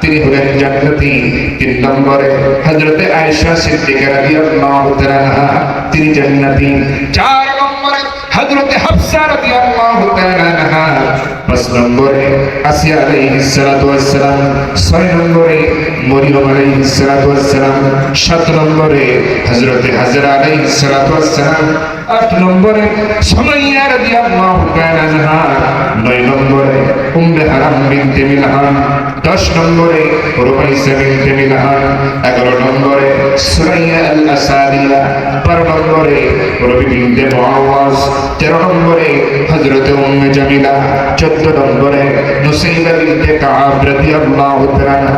তিনি হলেন জান্নাতি। তিন নম্বরে হযরতে আয়েশা সিদ্দিকা রাদিয়াল্লাহু তাআলা, তিনি জান্নাতি। চার নম্বরে হযরতে হাফসা সাত নম্বরে হযরতে হাজরা আট নম্বরে, সুমাইয়া রাদিয়াল্লাহু তাআলা নয় নম্বরে, উম্মে হারাম বিনতে মিলহান দশ নম্বরে রুমাইসা বিনতে মিলহান এগারো নম্বরে, সুরাইয়া আল আসাদিয়া বারো নম্বরে, রবি বিনতে মুআওয়াজ। তেরো নম্বরে, হযরতে উম্মে জামিলা। চোদ্দ নম্বরে, নুসাইবা বিনতে কাব রাদিয়াল্লাহু তাআলা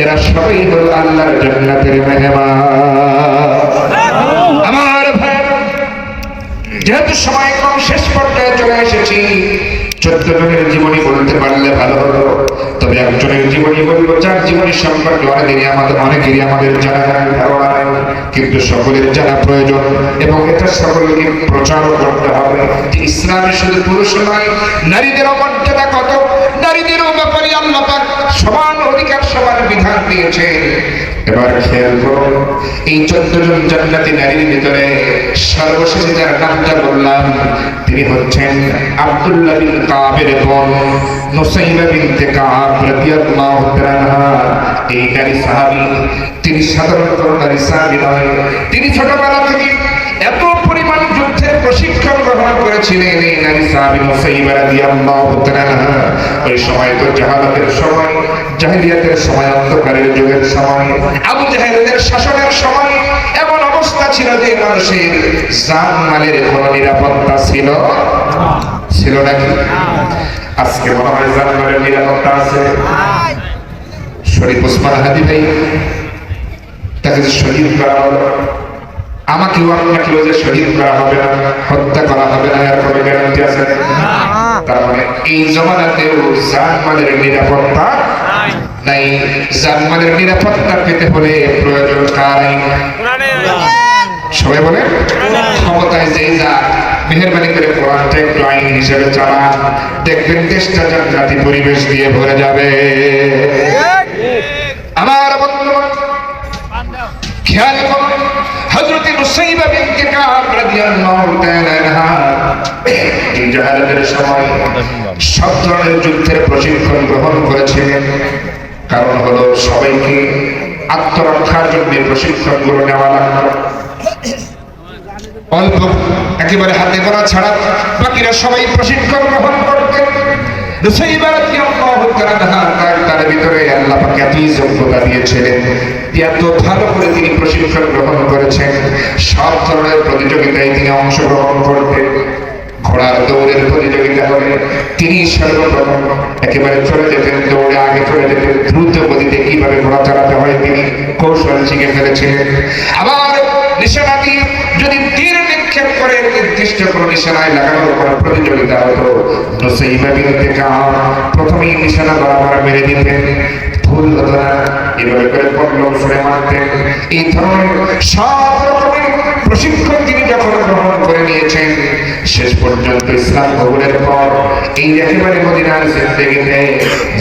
এরা সবাই হলো আল্লাহর জান্নাতের মেহমান। যেহেতু সময় কম শেষ পর্যায়ে চলে এসেছি, চোদ্দ জনের জীবনী বলতে পারলে ভালো হতো। তবে একজনের জীবনী বলব, যার জীবনী সম্পর্কে অনেকেরই আমাদের অনেকেরই আমাদের জানা ধারণা নেই, কিন্তু সকলের জানা প্রয়োজন। এবং এটা সকলকে প্রচার করতে হবে যে ইসলামে শুধু পুরুষ নয় নারীদেরও মর্যাদা কত? নারীদেরও ব্যাপারে আল্লাহ পাক সমান অধিকার, সমান বিধান দিয়েছেন। এবার খেয়াল করুন এই চোদ্দ জন জান্নাতি নারীর ভিতরে সর্বশেষে যার নামটা বললাম, তিনি হচ্ছেন আব্দুল্লাহ বিন কাবের বোন নুসাইবা বিনতে কাব রাদিয়াল্লাহু তাআলা এই নারী সাহাবী, তিনি সাধারণ নারী সাহাবী নয়, তিনি ছোটবেলা থেকে এত পরিমাণ যুদ্ধের প্রশিক্ষণ গ্রহণ করেছিলেন এই নারী সাহাবী নুসাইবা রাদিয়াল্লাহু তাআলা ওই সময় তো জাহালাতের সময় জাহিলিয়াতের সময় অন্ধকারের যুগের সময় আবু জাহেলদের শাসনের সময় এমন অবস্থা ছিল যে মানুষের জান মালের কোনো নিরাপত্তা ছিল? ছিল নাকি? আজকে মনে হয় জান মালের নিরাপত্তা আছে। শরীফ ওসমান হাদি ভাই তাকে যে শহীদ করা হলো আমাকেও আপনাকেও যে শহীদ করা হবে না হত্যা করা হবে না এর কোনো গ্যারান্টি আছে তার মানে এই জমানাতেও জানমালের নিরাপত্তা নাই জানমালের নিরাপত্তা পেতে হলে প্রয়োজন কার আইন সবাই বলে ক্ষমতায় যে যা মেহরবানি করে কোরআনটা একটু আইন হিসেবে চালান দেখবেন দেশটা জান্নাতি পরিবেশ দিয়ে ভরে যাবে। আমার বন্ধুগণ খেয়াল করুন হযরত নুসাইবা বিনতে কাব রাদিয়াল্লাহু তাআলা আনহা এই জাহালাতের সময় সব ধরনের যুদ্ধের প্রশিক্ষণ গ্রহণ করেছিলেন। কারণ হলো সবাইকে আত্মরক্ষার জন্য প্রশিক্ষণগুলো নেওয়া লাগতো অল্প একেবারে হাতে করা ছাড়া বাকিরা সবাই প্রশিক্ষণ গ্রহণ করতেন প্রশিক্ষণ প্রতিযোগিতায় তিনি অংশগ্রহণ করতেন ঘোড়ার দৌড়ের প্রতিযোগিতা হলে তিনি সর্বপ্রথম একেবারে চলে যেতেন দৌড়ে, আগে চলে যেতেন দ্রুত গতিতে কীভাবে ঘোড়া চালাতে হয় তিনি কৌশল শিখে ফেলেছিলেন। আবার নিশানা যদি তীর নিক্ষেপ করে, নির্দিষ্ট কোনো নিশানায় লাগানোর কোনো প্রতিযোগিতা হতো। নসইবা বিনতে কাম প্রথমেই নিশানা বরাবর মেরে দিতেন। ভুল হতো না, এভাবে করে পল্লব সরে মারতেন এই ধরনের সব রকমের প্রশিক্ষণ তিনি যখন গ্রহণ করে নিয়েছেন শেষ পর্যন্ত ইসলাম কবুলের পর এই একেবারে মদিনার জিন্দেগিতে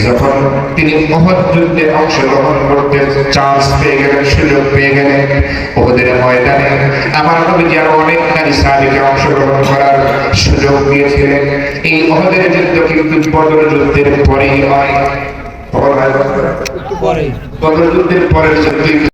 যখন তিনি মহৎ যুদ্ধে অংশগ্রহণ করতে চান্স পেয়ে গেলেন সুযোগ পেয়ে গেলেন ওদের ময়দানে আমার নবীজি আরও অনেক নারী সাহাবিকে অংশগ্রহণ করার সুযোগ দিয়েছিলেন। এই মহদের যুদ্ধ কিন্তু বদর যুদ্ধের পরেই হয়। বদর যুদ্ধের পরের যুদ্ধ